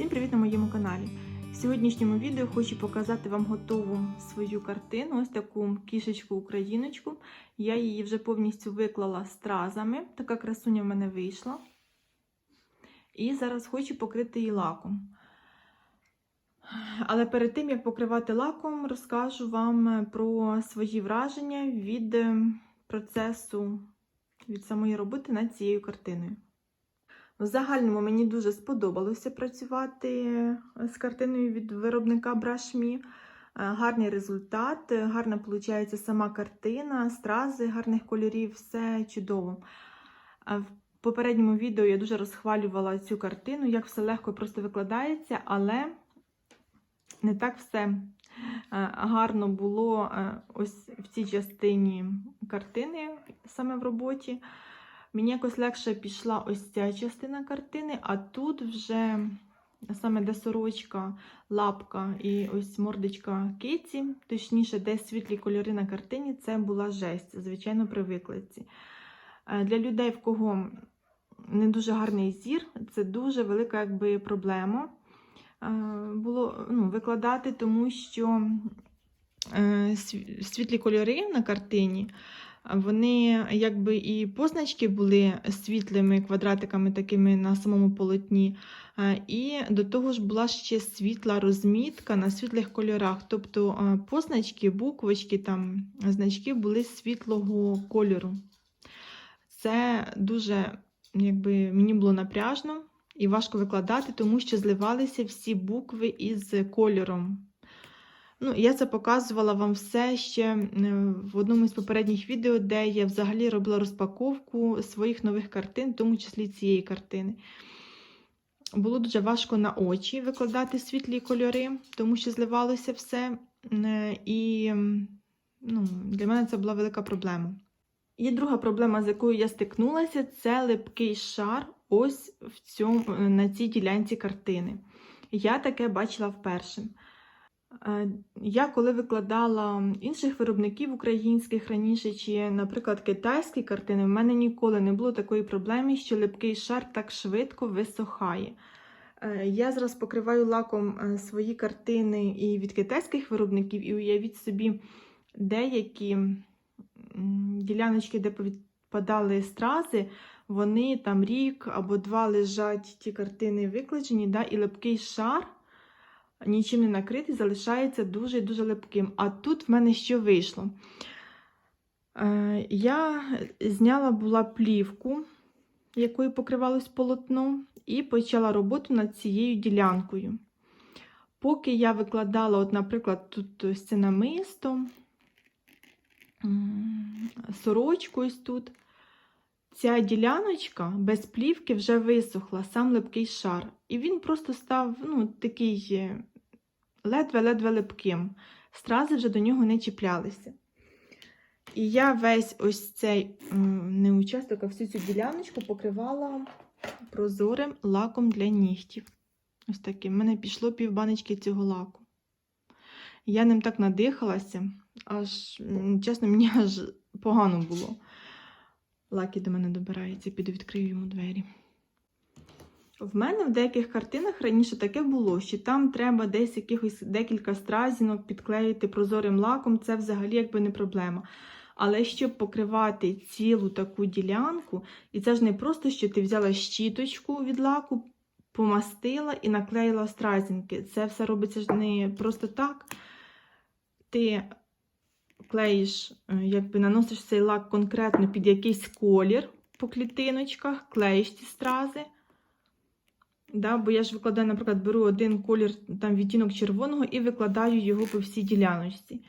Всім привіт на моєму каналі. В сьогоднішньому відео хочу показати вам готову свою картину, ось таку кішечку-україночку. Я її вже повністю виклала стразами. Така красуня в мене вийшла. І зараз хочу покрити її лаком. Але перед тим, як покривати лаком, розкажу вам про свої враження від е, процесу, від самої роботи над цією картиною. В загальному мені дуже сподобалося працювати з картиною від виробника Брашмі. Гарний результат, гарна виходить сама картина, стрази гарних кольорів, все чудово. В попередньому відео я дуже розхвалювала цю картину, як все легко просто викладається, але не так все гарно було ось в цій частині картини, саме в роботі. Мені якось легше пішла ось ця частина картини, а тут вже саме де сорочка, лапка і ось мордочка киці, точніше, де світлі кольори на картині, це була жесть, звичайно, при викладці. Для людей, в кого не дуже гарний зір, це дуже велика якби, проблема було ну, викладати, тому що світлі кольори на картині. Вони якби і позначки були світлими квадратиками такими на самому полотні, і до того ж була ще світла розмітка на світлих кольорах. Тобто позначки, буквочки, там, значки були світлого кольору. Це дуже якби, мені було напряжно і важко викладати, тому що зливалися всі букви із кольором. Ну, Я це показувала вам все ще в одному із попередніх відео, де я взагалі робила розпаковку своїх нових картин, в тому числі цієї картини. Було дуже важко на очі викладати світлі кольори, тому що зливалося все. І ну, для мене це була велика проблема. І друга проблема, з якою я стикнулася, це липкий шар ось в цьому, на цій ділянці картини. Я таке бачила вперше. Я коли викладала інших виробників українських раніше, чи, наприклад, китайські картини, в мене ніколи не було такої проблеми, що липкий шар так швидко висохає. Я зараз покриваю лаком свої картини і від китайських виробників, і уявіть собі, деякі діляночки, де повідпадали стрази, вони там рік або два лежать ті картини викладені, да, і липкий шар нічим не накритий, залишається дуже-дуже липким. А тут в мене що вийшло? Е, я зняла була плівку, якою покривалось полотно, і почала роботу над цією ділянкою. Поки я викладала, от, наприклад, тут ось це сорочку ось тут. Ця діляночка без плівки вже висохла, сам липкий шар. І він просто став ну, такий ледве-ледве липким. Стрази вже до нього не чіплялися. І я весь ось цей не участок, а всю цю діляночку покривала прозорим лаком для нігтів. Ось таким. У мене пішло півбаночки цього лаку. Я ним так надихалася, аж, чесно, мені аж погано було. Лаки до мене добирається, піду відкрию йому двері. В мене в деяких картинах раніше таке було, що там треба десь якихось декілька стразінок підклеїти прозорим лаком, це взагалі якби не проблема. Але щоб покривати цілу таку ділянку, і це ж не просто, що ти взяла щіточку від лаку, помастила і наклеїла стразінки. Це все робиться ж не просто так. Ти клеїш, е, якби наносиш цей лак конкретно під якийсь колір по клітиночках, клеїш ці стрази. Да, Бо я ж викладаю, наприклад, беру один колір, там відтінок червоного і викладаю його по всій діляночці.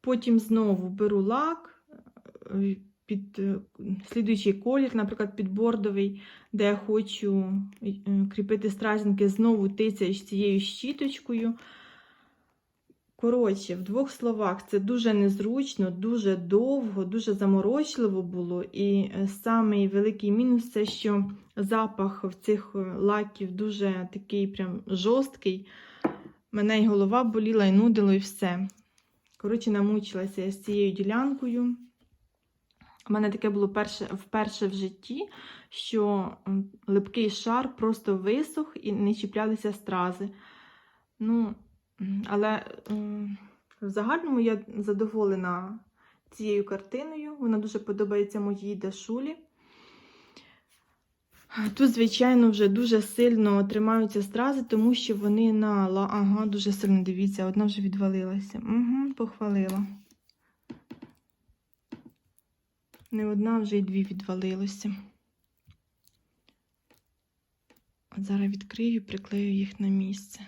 Потім знову беру лак, е, під е, слідуючий колір, наприклад, під бордовий, де я хочу кріпити стразінки, знову тицяєш цією щіточкою. Коротше, в двох словах, це дуже незручно, дуже довго, дуже заморочливо було. І е, самий великий мінус це, що запах в цих е, лаків дуже такий прям жорсткий. Мене і голова боліла, і нудило, і все. Коротше, намучилася я з цією ділянкою. У мене таке було перше, вперше в житті, що липкий шар просто висох і не чіплялися стрази. Ну, але в загальному я задоволена цією картиною. Вона дуже подобається моїй дашулі. Тут, звичайно, вже дуже сильно тримаються стрази, тому що вони на ла- Ага, дуже сильно дивіться, одна вже відвалилася. Угу, похвалила. Не одна, вже й дві відвалилося. От зараз відкрию, приклею їх на місце.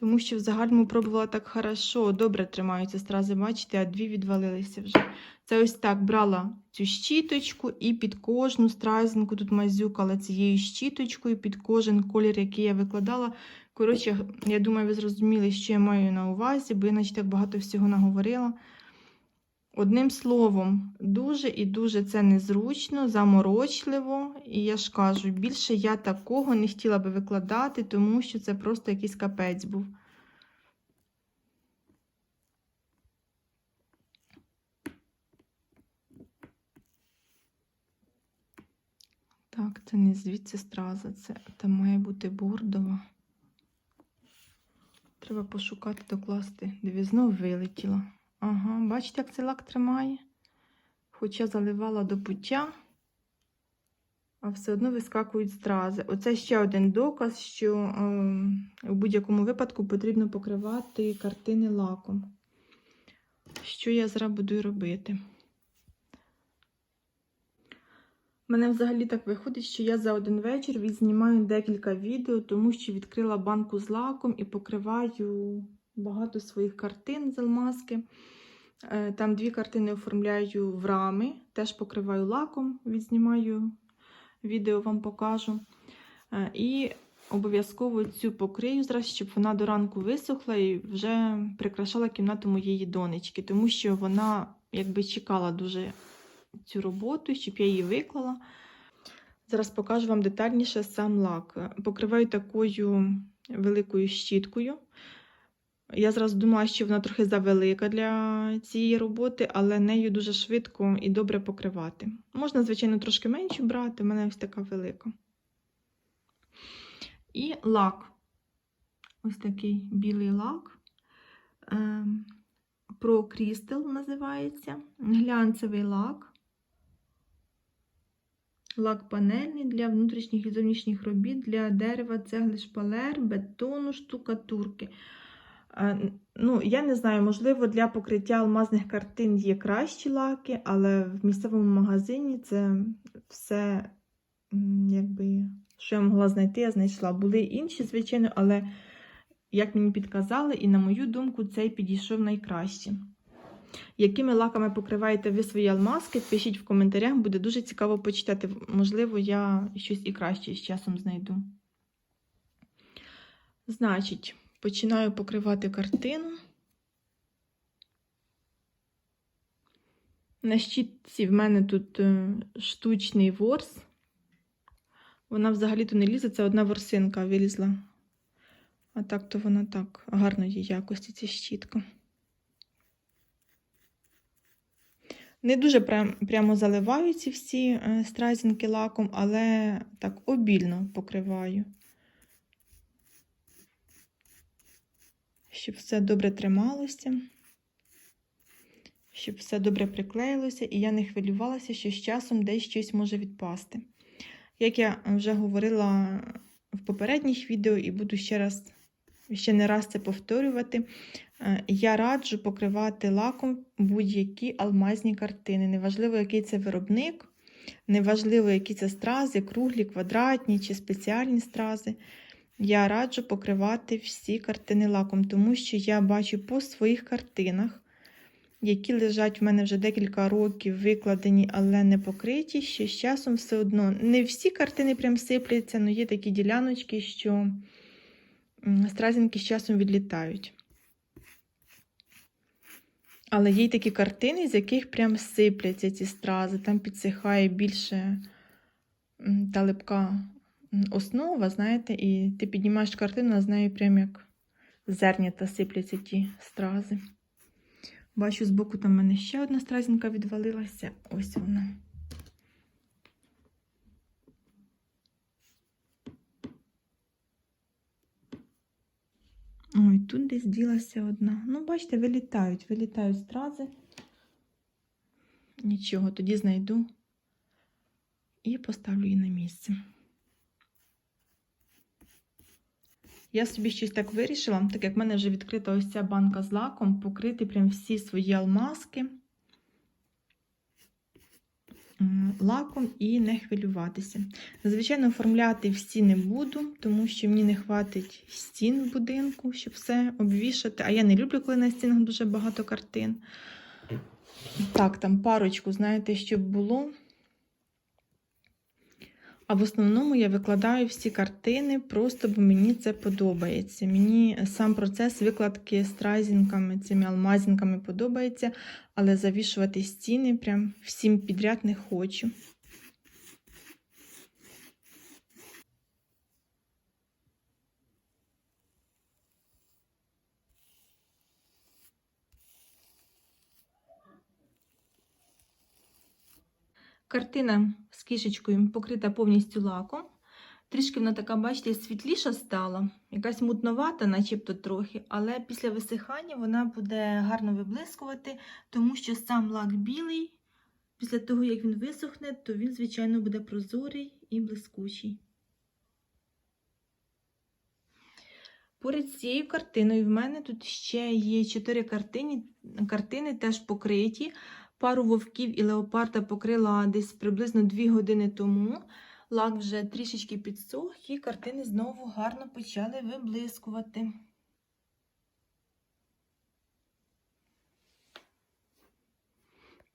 Тому що в загальному пробувала так хорошо, добре тримаються стрази, бачите, а дві відвалилися вже. Це ось так брала цю щіточку і під кожну стразинку тут мазюкала цією щіточкою, під кожен колір, який я викладала. Коротше, я думаю, ви зрозуміли, що я маю на увазі, бо я наче так багато всього наговорила. Одним словом, дуже і дуже це незручно, заморочливо. І я ж кажу, більше я такого не хотіла би викладати, тому що це просто якийсь капець був. Так, це не звідси страза, це там має бути бордова. Треба пошукати, докласти. Знов вилетіла. Ага, бачите, як цей лак тримає? Хоча заливала до пуття, а все одно вискакують стрази. Оце ще один доказ, що в будь-якому випадку потрібно покривати картини лаком. Що я зараз буду робити? У мене взагалі так виходить, що я за один вечір відзнімаю декілька відео, тому що відкрила банку з лаком і покриваю багато своїх картин з алмазки. Е, Там дві картини оформляю в рами, теж покриваю лаком, відзнімаю відео, вам покажу. Е, І обов'язково цю покрию зараз, щоб вона до ранку висохла і вже прикрашала кімнату моєї донечки, тому що вона якби чекала дуже цю роботу, щоб я її виклала. Зараз покажу вам детальніше сам лак. Покриваю такою великою щіткою. Я зразу думала, що вона трохи завелика для цієї роботи, але нею дуже швидко і добре покривати. Можна, звичайно, трошки меншу брати, в мене ось така велика. І лак. Ось такий білий лак. Ем, Pro Crystal називається. Глянцевий лак. Лак панельний для внутрішніх і зовнішніх робіт, для дерева, цегли, шпалер, бетону, штукатурки. Ну, я не знаю, можливо, для покриття алмазних картин є кращі лаки, але в місцевому магазині це все, якби, що я могла знайти, я знайшла. Були інші, звичайно, але, як мені підказали, і на мою думку, цей підійшов найкраще. Якими лаками покриваєте ви свої алмазки? Пишіть в коментарях, буде дуже цікаво почитати. Можливо, я щось і краще з часом знайду. Значить, починаю покривати картину. На щітці в мене тут е, штучний ворс. Вона взагалі-то не лізе, це одна ворсинка вилізла. А так то вона так гарної якості, ця щітка. Не дуже прям, прямо заливаю ці всі е, стразінки лаком, але так обільно покриваю. Щоб все добре трималося, щоб все добре приклеїлося, і я не хвилювалася, що з часом десь щось може відпасти. Як я вже говорила в попередніх відео, і буду ще раз ще не раз це повторювати, е, я раджу покривати лаком будь-які алмазні картини. Неважливо, який це виробник, неважливо, які це стрази, круглі, квадратні чи спеціальні стрази. Я раджу покривати всі картини лаком, тому що я бачу по своїх картинах, які лежать в мене вже декілька років, викладені, але не покриті, що з часом все одно не всі картини прям сипляться, але є такі діляночки, що стразінки з часом відлітають. Але є й такі картини, з яких прям сипляться ці стрази, там підсихає більше та липка основа, знаєте, і ти піднімаєш картину, а з нею прям як зернята сипляться ті стрази. Бачу, збоку там в мене ще одна стразінка відвалилася. Ось вона. Ой, тут десь ділася одна. Ну, бачите, вилітають, вилітають стрази. Нічого, тоді знайду і поставлю її на місце. Я собі щось так вирішила, так як в мене вже відкрита ось ця банка з лаком, покрити прям всі свої алмазки лаком і не хвилюватися. Звичайно, оформляти всі не буду, тому що мені не хватить стін в будинку, щоб все обвішати. А я не люблю, коли на стінах дуже багато картин. Так, там парочку, знаєте, щоб було. А в основному я викладаю всі картини, просто бо мені це подобається. Мені сам процес викладки страйзінками, цими алмазінками подобається, але завішувати стіни прям всім підряд не хочу. Картина кішечкою покрита повністю лаком. Трішки вона така, бачите, світліша стала, якась мутновата, начебто трохи, але після висихання вона буде гарно виблискувати, тому що сам лак білий. Після того, як він висохне, то він, звичайно, буде прозорий і блискучий. Поряд з цією картиною в мене тут ще є чотири картини, картини теж покриті. Пару вовків і леопарда покрила десь приблизно 2 години тому. Лак вже трішечки підсох, і картини знову гарно почали виблискувати.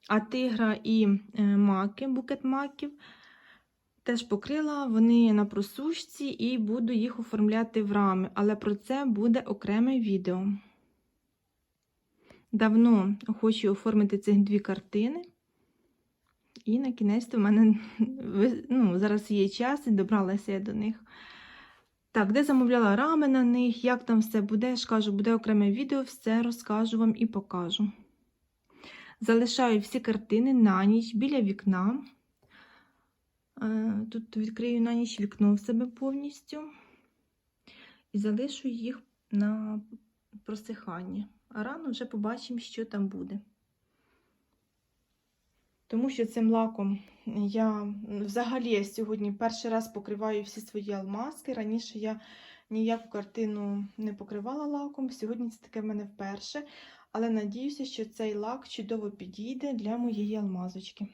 А тигра і е, маки, букет маків, теж покрила вони на просушці і буду їх оформляти в рами, але про це буде окреме відео. Давно хочу оформити цих дві картини. І на кінець в мене ну, зараз є час і добралася я до них. Так, де замовляла рами на них, як там все буде, я ж кажу, буде окреме відео, все розкажу вам і покажу. Залишаю всі картини на ніч біля вікна. Е, Тут відкрию на ніч вікно в себе повністю і залишу їх на просихання. А рано вже побачимо, що там буде. Тому що цим лаком я взагалі сьогодні перший раз покриваю всі свої алмазки. Раніше я ніяку картину не покривала лаком. Сьогодні це таке в мене вперше. Але надіюся, що цей лак чудово підійде для моєї алмазочки.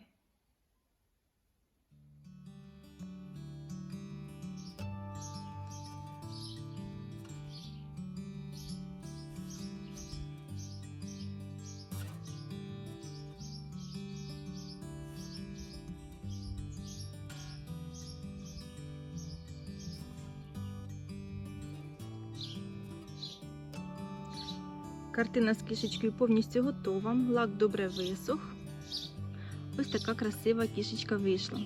Картина з кішечкою повністю готова. Лак добре висох. Ось така красива кішечка вийшла.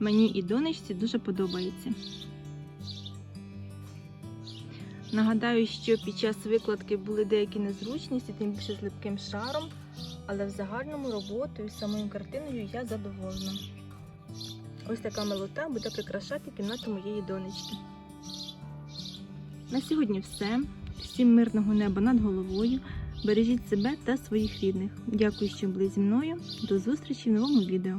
Мені і донечці дуже подобається. Нагадаю, що під час викладки були деякі незручності, тим більше з липким шаром, але в загальному роботою самою картиною я задоволена. Ось така милота буде прикрашати кімнату моєї донечки. На сьогодні все. Всім мирного неба над головою. Бережіть себе та своїх рідних. Дякую, що були зі мною. До зустрічі в новому відео.